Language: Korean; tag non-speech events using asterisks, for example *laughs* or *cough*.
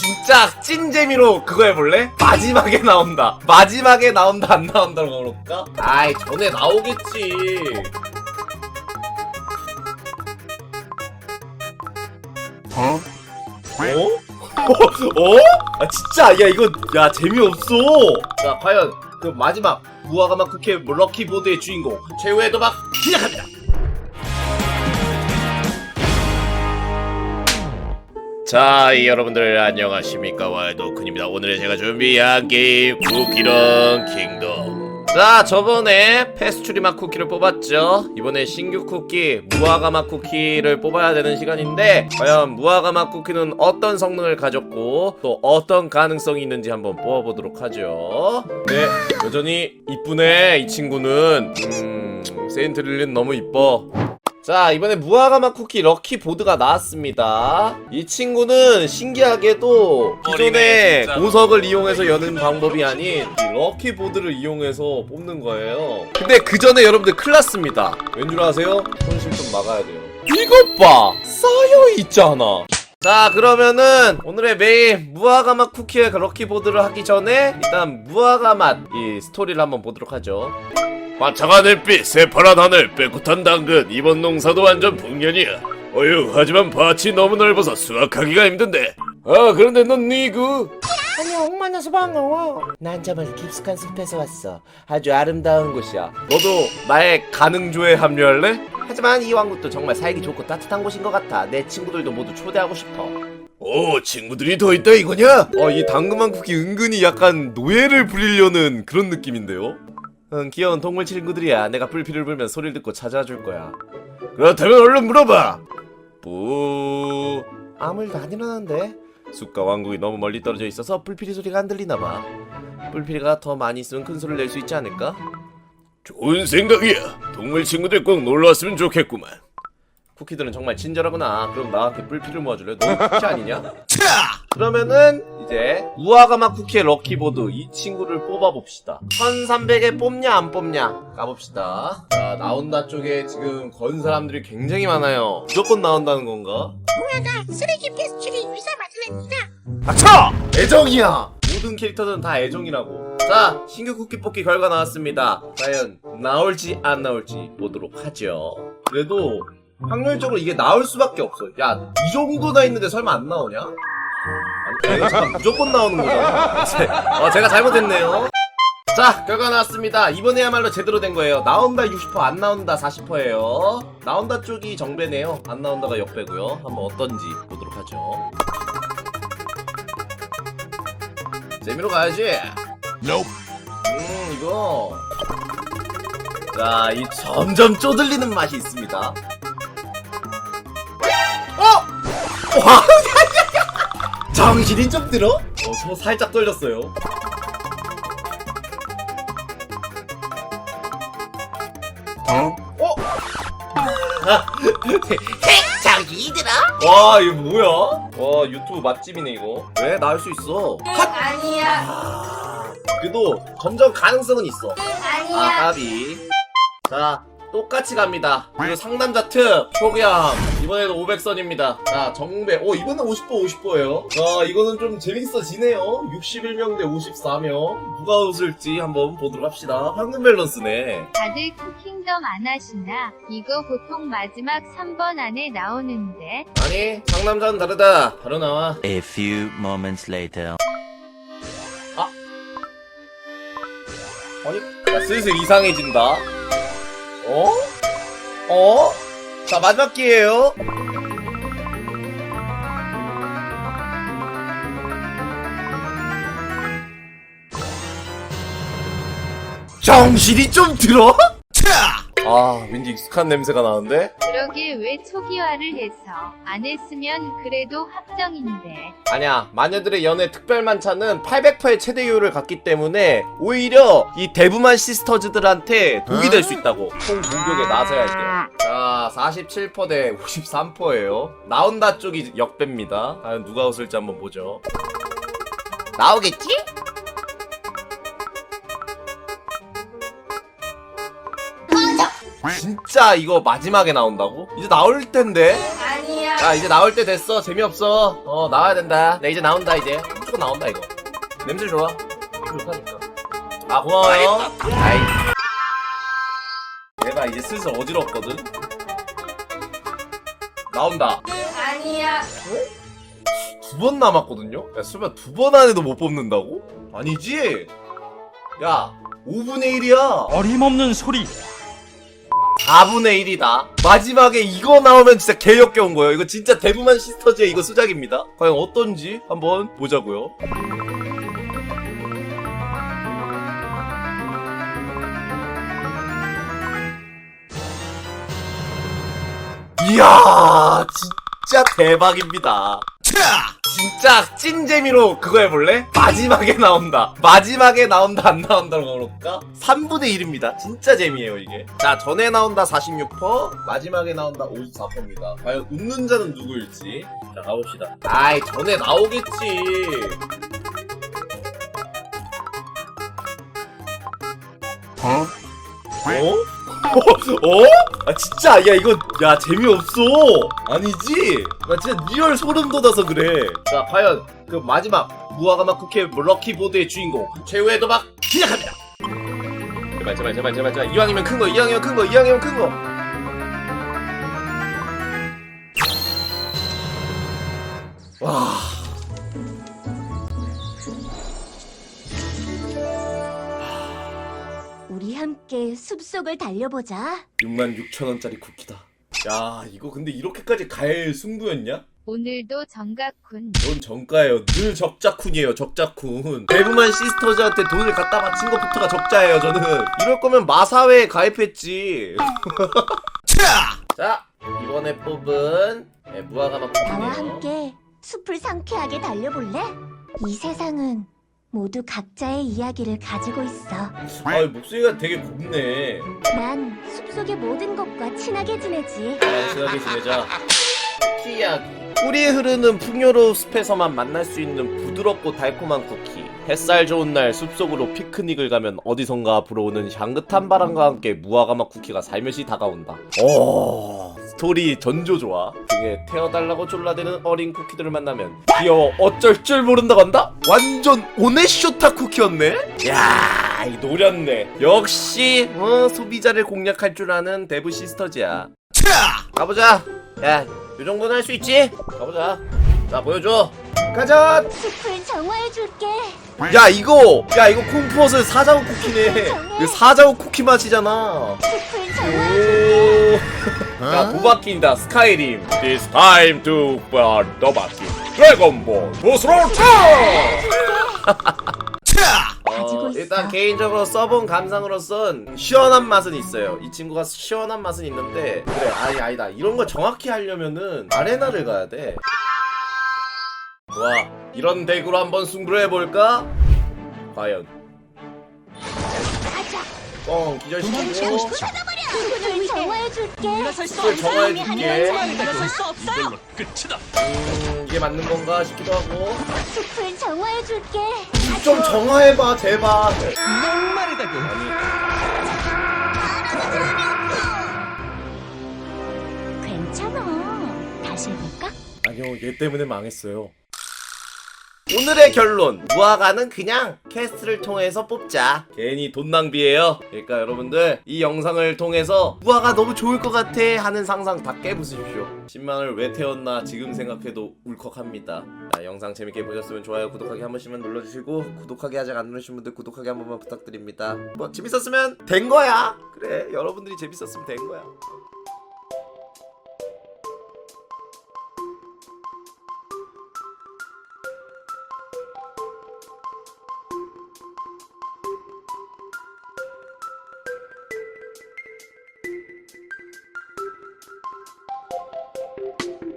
진짜 찐 재미로 그거 해볼래? 마지막에 나온다. 마지막에 나온다 안 나온다고 그럴까? 아이 전에 나오겠지. 어? 어? 어? 아 진짜 야 이거 야 재미없어. 자 과연 그 마지막 무화과마 쿠키의 럭키보드의 주인공 최후의 도박 시작합니다. 자, 이 여러분들 안녕하십니까? 와이도쿤입니다. 오늘 제가 준비한 게임 쿠키런 킹덤. 자, 저번에 페스츄리맛 쿠키를 뽑았죠. 이번에 신규 쿠키 무화과맛 쿠키를 뽑아야 되는 시간인데 과연 무화과맛 쿠키는 어떤 성능을 가졌고 또 어떤 가능성이 있는지 한번 뽑아보도록 하죠. 네, 여전히 이쁘네 이 친구는. 음, 세인트릴린 너무 이뻐. 자 이번에 무화과맛 쿠키 럭키 보드가 나왔습니다. 이 친구는 신기하게도 기존의 어리네. 보석을 이용해서 여는 방법이 아닌 이 럭키 보드를 이용해서 뽑는 거예요. 근데 그 전에 여러분들 큰일 났습니다. 왠 줄 아세요? 손실 좀 막아야 돼요. 이것 봐! 쌓여있잖아. 자 그러면은 오늘의 메인 무화과맛 쿠키의 럭키 보드를 하기 전에 일단 무화과맛 이 스토리를 한번 보도록 하죠 화창한 햇빛, 새파란 하늘, 빽빽한 당근 이번 농사도 완전 풍년이야. 어휴 하지만 밭이 너무 넓어서 수확하기가 힘든데. 아 그런데 넌 니그? 안녕 만나서 반가워 난 정말 깊숙한 숲에서 왔어. 아주 아름다운 곳이야. 너도 나의 가능조에 합류할래? 하지만 이 왕국도 정말 살기 좋고 따뜻한 곳인 것 같아. 내 친구들도 모두 초대하고 싶어. 오 친구들이 더 있다 이거냐? 어이 당근만 쿠키 은근히 약간 노예를 부리려는 그런 느낌인데요? 응 귀여운 동물 친구들이야 내가 불피를 불면 소리를 듣고 찾아와 줄 거야 그렇다면 얼른 물어봐 뿌 아무 일도 안 일어나는데 숲과 왕국이 너무 멀리 떨어져 있어서 불필이 소리가 안 들리나 봐. 불필이가 더 많이 있으면 큰 소리를 낼 수 있지 않을까? 좋은 생각이야. 동물 친구들 꼭 놀러 왔으면 좋겠구만. 쿠키들은 정말 친절하구나. 그럼 나한테 불필을 모아줄래? 너무 쿠키 아니냐? 그러면은 이제 우아가마 쿠키의 럭키보드 이 친구를 뽑아봅시다. 1300에 뽑냐 안 뽑냐 가봅시다. 자 나온다 쪽에 지금 건 사람들이 굉장히 많아요. 무조건 나온다는 건가? 쓰레기 페스츄리 유사 마틀레입니다. 닥쳐! 애정이야! 모든 캐릭터들은 다 애정이라고. 자, 신규 쿠키 뽑기 결과 나왔습니다. 과연 나올지 안 나올지 보도록 하죠. 그래도 확률적으로 이게 나올 수밖에 없어. 야, 이 정도나 있는데 설마 안 나오냐? 이거 잠깐 무조건 나오는 거잖아. 제- 어, 제가 잘못했네요. 자, 결과 나왔습니다. 이번에야말로 제대로 된 거예요. 나온다 60%, 안 나온다 40%예요. 나온다 쪽이 정배네요. 안 나온다가 역배고요. 한번 어떤지 보도록 하죠. 재미로 가야지. 음, 이거. 자, 이 점점 쪼들리는 맛이 있습니다. 어! 와! 정신이 좀 들어? 어, 저 살짝 떨렸어요. 어? *laughs* 저기 이들아. 와, 이거 뭐야? 와, 유튜브 맛집이네, 이거. 왜? 나 할 수 있어. 아니야. 아, 그래도 점점 가능성은 있어. 아, 아니야. 까비. 자, 똑같이 갑니다. 그리고 상남자 특, 표기함. 이번에도 500선입니다. 자, 정배. 오, 이번엔 50% 50%예요. 자, 이거는 좀 재밌어지네요. 61명 대 54명. 누가 웃을지 한번 보도록 합시다. 황금 밸런스네. 다들 쿠킹덤 안 하시나? 이거 보통 마지막 3번 안에 나오는데. 아니, 상남자는 다르다. 바로 나와. A few moments later. 아니, 야, 슬슬 이상해진다. 어? 어? 자, 마지막 기회예요. 정신이 좀 들어? 아, 왠지 익숙한 냄새가 나는데? 그러게 왜 초기화를 해서 안 했으면 그래도 합정인데. 아니야, 마녀들의 연애 특별 만찬은 800%의 최대율을 갖기 때문에 오히려 이 데브만 시스터즈들한테 독이 될 수 있다고. 총 공격에 나서야 할게요. 자, 47%대 53%예요. 나온다 쪽이 역배입니다. 과연 누가 웃을지 한번 보죠. 나오겠지? 진짜 이거 마지막에 나온다고? 이제 나올 텐데. 아니야. 야 이제 나올 때 됐어 재미없어 어 나와야 된다 나 이제 나온다 이제 무조건 나온다 이거 냄새 좋아 좋다니까 아 고마워요 아이 내가 이제 슬슬 어지럽거든 나온다 아니야. 두 번 남았거든요? 야 수면 두번 안에도 못 뽑는다고? 아니지? 야 5분의 1이야 어림없는 소리 4분의 1이다. 마지막에 이거 나오면 진짜 개역겨운 거예요. 이거 진짜 대부만 시스터즈의 이거 수작입니다. 과연 어떤지 한번 보자고요. 이야, 진짜 대박입니다. 진짜 찐 재미로 그거 해볼래? 마지막에 나온다. 마지막에 나온다, 안 나온다고 그럴까? 3분의 1입니다. 진짜 재미예요, 이게. 자, 전에 나온다 46%, 마지막에 나온다 54%입니다. 과연 웃는 자는 누구일지. 자, 가봅시다. 아이, 전에 나오겠지. 어? 어? 어? 아 진짜? 야 이거 야 재미없어. 아니지? 나 진짜 리얼 소름 돋아서 그래. 자 과연 그 마지막 무화과맛 쿠키의 럭키보드의 주인공 최후의 도박 시작합니다. 제발 제발 제발 제발 제발. 이왕이면 큰 거 이왕이면 큰 거 이왕이면 큰거. 와 함께 숲속을 달려보자. 66,000원짜리 쿠키다 야 이거 근데 이렇게까지 갈 승부였냐? 오늘도 정각군. 넌 정가예요. 늘 적자쿤이에요. 적자쿤. 대부만 시스터즈한테 돈을 갖다 바친 것부터가 적자예요. 저는 이럴 거면 마사회에 가입했지. *laughs* 자 이번에 뽑은 네, 무화과맛 나와 쿠키네요. 함께 숲을 상쾌하게 달려볼래? 이 세상은 모두 각자의 이야기를 가지고 있어. 아 목소리가 되게 곱네. 난 숲속의 모든 것과 친하게 지내지. 아, 친하게 지내자. 쿠키 이야기. 꿀이 흐르는 풍요로운 숲에서만 만날 수 있는 부드럽고 달콤한 쿠키. 햇살 좋은 날 숲속으로 피크닉을 가면 어디선가 불어오는 향긋한 바람과 함께 무화과맛 쿠키가 살며시 다가온다. 오, 스토리 전조 좋아. 등에 태워달라고 졸라대는 어린 쿠키들을 만나면 귀여워 어쩔 줄 모른다고 한다? 완전 오네쇼타 쿠키였네? 야, 이 노렸네. 역시 어, 소비자를 공략할 줄 아는 데브 시스터즈야. 가보자. 야, 요 정도는 할 수 있지? 가보자. 자, 보여줘. 가자. 숲을 정화해줄게. 야, 이거, 야, 이거 콩푸엇은 사자우 쿠키네. 이거 사자우 쿠키 맛이잖아. 숲을 정화해줄게. 오. 야, 도박킨다 스카이림. This time to burn 도박킨. 드래곤볼 부스로타. 가지고 *laughs* 어. 일단 개인적으로 써본 감상으로선 시원한 맛은 있어요. 이 친구가 시원한 맛은 있는데 그래 아니 아니다 이런 거 정확히 하려면은 아레나를 가야 돼. 와 이런 덱으로 한번 승부를 해볼까? 과연 뻥 기절시키고 숲을 정화해줄게. 숲을 정화해줄게. 이걸로 끝이다 음, 이게 맞는 건가 싶기도 하고 숲을 정화해줄게. 좀 정화해봐 제발. 목마르다고 아니 괜찮아. 다시 해볼까? 아니요 얘 때문에 망했어요 오늘의 결론. 무화과는 그냥 퀘스트를 통해서 뽑자. 괜히 돈 낭비예요. 그러니까 여러분들 이 영상을 통해서 무화과 너무 좋을 것 같아 하는 상상 다 깨부수십시오. 10만을 왜 태웠나 지금 생각해도 울컥합니다. 자, 영상 재밌게 보셨으면 좋아요 구독하기 한 번씩만 눌러주시고 구독하기 아직 안 누르신 분들 구독하기 한 번만 부탁드립니다. 뭐 재밌었으면 된 거야. 그래 여러분들이 재밌었으면 된 거야